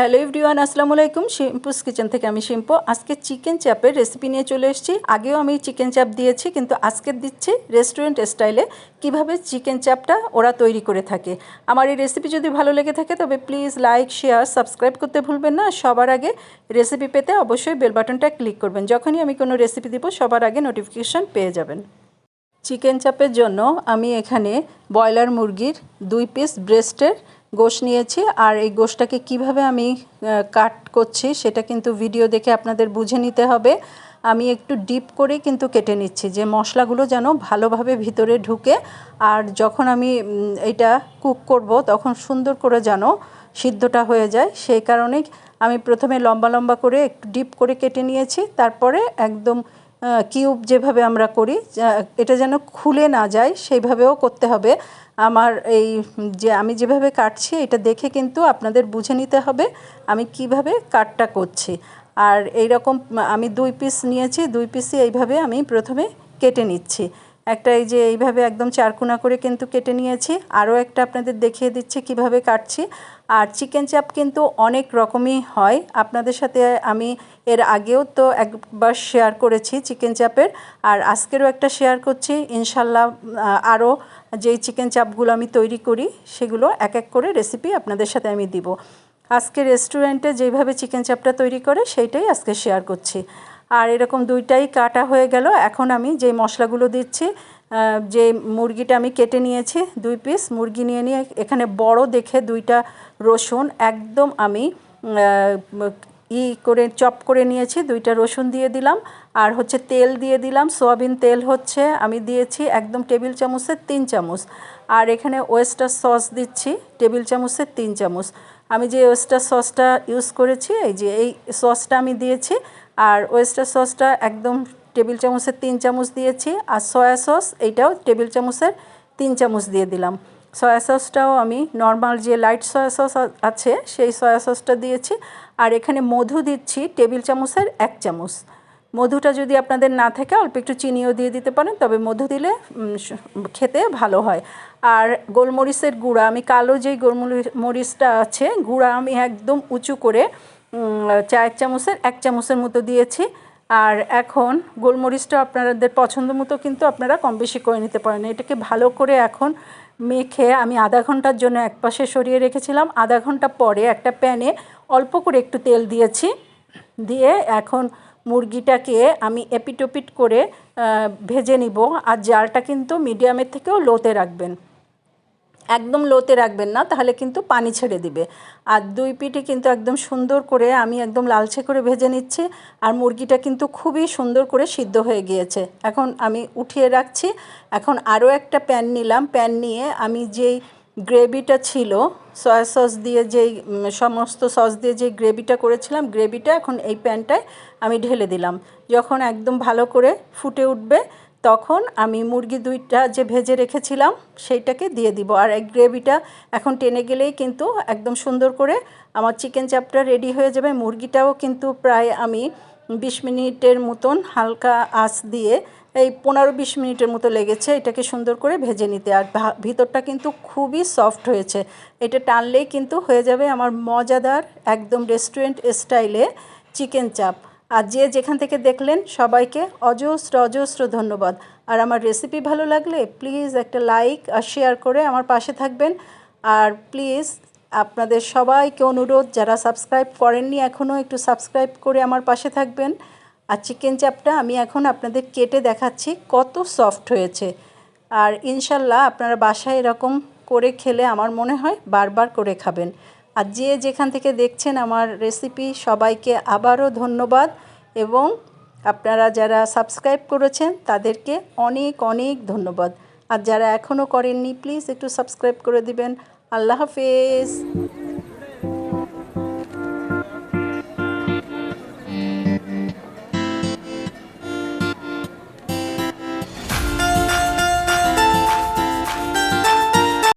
Hello everyone, আসসালামু আলাইকুম। শিম্পুস kitchen থেকে আমি শিম্পু আজকে চিকেন চাপের রেসিপি নিয়ে চলে এসেছি। আগেও আমি চিকেন চাপ দিয়েছি, কিন্তু আজকে দিচ্ছি রেস্টুরেন্ট স্টাইলে কীভাবে চিকেন চাপটা ওরা তৈরি করে থাকে। আমার এই রেসিপি যদি ভালো লেগে থাকে, তবে প্লিজ লাইক শেয়ার সাবস্ক্রাইব করতে ভুলবেন না। সবার আগে রেসিপি পেতে অবশ্যই বেল বাটনটা ক্লিক করবেন। যখনই আমি কোনো রেসিপি দিব, সবার আগে নোটিফিকেশান পেয়ে যাবেন। চিকেন চাপের জন্য আমি এখানে ব্রয়লার মুরগির দুই পিস ব্রেস্টের গোশ নিয়েছি আর এই গোশটাকে কীভাবে আমি কাট করছি সেটা কিন্তু ভিডিও দেখে আপনাদের বুঝে নিতে হবে। আমি একটু ডিপ করে কিন্তু কেটে নিচ্ছি যে মশলাগুলো যেন ভালোভাবে ভিতরে ঢুকে আর যখন আমি এটা কুক করব তখন সুন্দর করে যেন সিদ্ধটা হয়ে যায়। সেই কারণে আমি প্রথমে লম্বা লম্বা করে একটু ডিপ করে কেটে নিয়েছি। তারপরে একদম কিউব যেভাবে আমরা করি এটা যেন খুলে না যায়, সেইভাবেও করতে হবে। আমার এই, যে আমি যেভাবে কাটছি, এটা দেখে কিন্তু আপনাদের বুঝে নিতে হবে আমি কীভাবে কাটটা করছি। আর এইরকম, আমি দুই পিস নিয়েছি, দুই পিসই এইভাবে আমি প্রথমে কেটে নিচ্ছি। একটা এই যে এইভাবে একদম চারকোনা করে কিন্তু কেটে নিয়েছি। আরও একটা আপনাদের দেখিয়ে দিচ্ছি কীভাবে কাটছি। আর চিকেন চাপ কিন্তু অনেক রকমই হয়। আপনাদের সাথে আমি এর আগেও তো একবার শেয়ার করেছি চিকেন চাপের। আর আজকেরও একটা শেয়ার করছি। ইনশাল্লাহ আরও যেই চিকেন চাপগুলো আমি তৈরি করি, সেগুলো এক এক করে রেসিপি আপনাদের সাথে আমি দিব। আজকে রেস্টুরেন্টে যেভাবে চিকেন চাপটা তৈরি করে, সেইটাই আজকে শেয়ার করছি। আর এরকম দুইটাই কাটা হয়ে গেল। এখন আমি যে মশলাগুলো দিচ্ছি যে মুরগিটা আমি কেটে নিয়েছি, দুই পিস মুরগি নিয়ে নিয়ে এখানে বড় দেখে দুইটা রসুন একদম আমি ই করে চপ করে নিয়েছি, দুইটা রসুন দিয়ে দিলাম। আর হচ্ছে তেল দিয়ে দিলাম, সোয়াবিন তেল হচ্ছে আমি দিয়েছি একদম টেবিল চামচের তিন চামচ। আর এখানে ওয়েস্টার সস দিচ্ছি, টেবিল চামচের তিন চামচ। আমি যে ওয়েস্টার সসটা ইউজ করেছি, এই যে এই সসটা আমি দিয়েছি আর ওয়েস্টার সসটা একদম টেবিল চামচের তিন চামচ দিয়েছি আর সয়া সস এইটাও টেবিল চামচের তিন চামচ দিয়ে দিলাম। সয়া সসটাও আমি নর্মাল যে লাইট সয়া সস আছে, সেই সয়া সসটা দিয়েছি। আর এখানে মধু দিচ্ছি টেবিল চামচের এক চামচ। মধুটা যদি আপনাদের না থাকে, অল্প একটু চিনিও দিয়ে দিতে পারেন, তবে মধু দিলে খেতে ভালো হয়। আর গোলমরিচের গুঁড়া, আমি কালো যেই গোলমরিচটা আছে, গুঁড়া আমি একদম উঁচু করে চায়ের চামচের এক চামচের মতো দিয়েছি। আর এখন গোলমরিচটা আপনাদের পছন্দ মতো কিন্তু আপনারা কম বেশি করে নিতে পারেন। এটাকে ভালো করে এখন মেখে আমি আধা ঘণ্টার জন্য এক পাশে সরিয়ে রেখেছিলাম। আধা ঘণ্টা পরে একটা প্যানে অল্প করে একটু তেল দিয়েছি। দিয়ে এখন মুরগিটাকে আমি এপিটোপিট করে ভেজে নিব। আর জালটা কিন্তু মিডিয়ামের থেকেও লোতে রাখবেন। একদম লোতে রাখবেন না, তাহলে কিন্তু পানি ছেড়ে দিবে। আর দুই পিঠে কিন্তু একদম সুন্দর করে আমি একদম লালচে করে ভেজে নিচ্ছি, আর মুরগিটা কিন্তু খুবই সুন্দর করে সিদ্ধ হয়ে গিয়েছে। এখন আমি উঠিয়ে রাখছি, এখন আরও একটা প্যান নিলাম। প্যান নিয়ে আমি যেই গ্রেভিটা ছিল, সয়া সস দিয়ে যেই সমস্ত সস দিয়ে যে গ্রেভিটা করেছিলাম, গ্রেভিটা এখন এই প্যানটায় আমি ঢেলে দিলাম। যখন একদম ভালো করে ফুটে উঠবে তখন আমি মুরগি দুইটা যে ভেজে রেখেছিলাম, সেইটাকে দিয়ে দিব। আর এই গ্রেভিটা এখন টেনে গেলেই কিন্তু একদম সুন্দর করে আমার চিকেন চাপটা রেডি হয়ে যাবে। মুরগিটাও কিন্তু প্রায় আমি বিশ মিনিটের মতন হালকা আঁচ দিয়ে এই পনেরো বিশ মিনিটের মতো লেগেছে এটাকে সুন্দর করে ভেজে নিতে। আর ভিতরটা কিন্তু খুবই সফট হয়েছে। এটা টানলেই কিন্তু হয়ে যাবে আমার মজাদার একদম রেস্টুরেন্ট স্টাইলে চিকেন চাপ আর যে যেখান থেকে দেখলেন, সবাইকে অজস্র অজস্র ধন্যবাদ। আর আমার রেসিপি ভালো লাগলে প্লিজ একটা লাইক আর শেয়ার করে আমার পাশে থাকবেন। আর প্লিজ আপনাদের সবাইকে অনুরোধ, যারা সাবস্ক্রাইব করেননি এখনও একটু সাবস্ক্রাইব করে আমার পাশে থাকবেন। আর চিকেন চাপটা আমি এখন আপনাদের কেটে দেখাচ্ছি, কত সফট হয়েছে। আর ইনশাল্লাহ আপনারা বাসায় এরকম করে খেলে আমার মনে হয় বারবার করে খাবেন। আর যে যেখান থেকে দেখছেন আমার রেসিপি সবাইকে আবারও ধন্যবাদ এবং আপনারা যারা সাবস্ক্রাইব করেছেন, তাদেরকে অনেক অনেক ধন্যবাদ। আর যারা এখনও করেননি প্লিজ একটু সাবস্ক্রাইব করে দিবেন। আল্লাহ হাফেজ।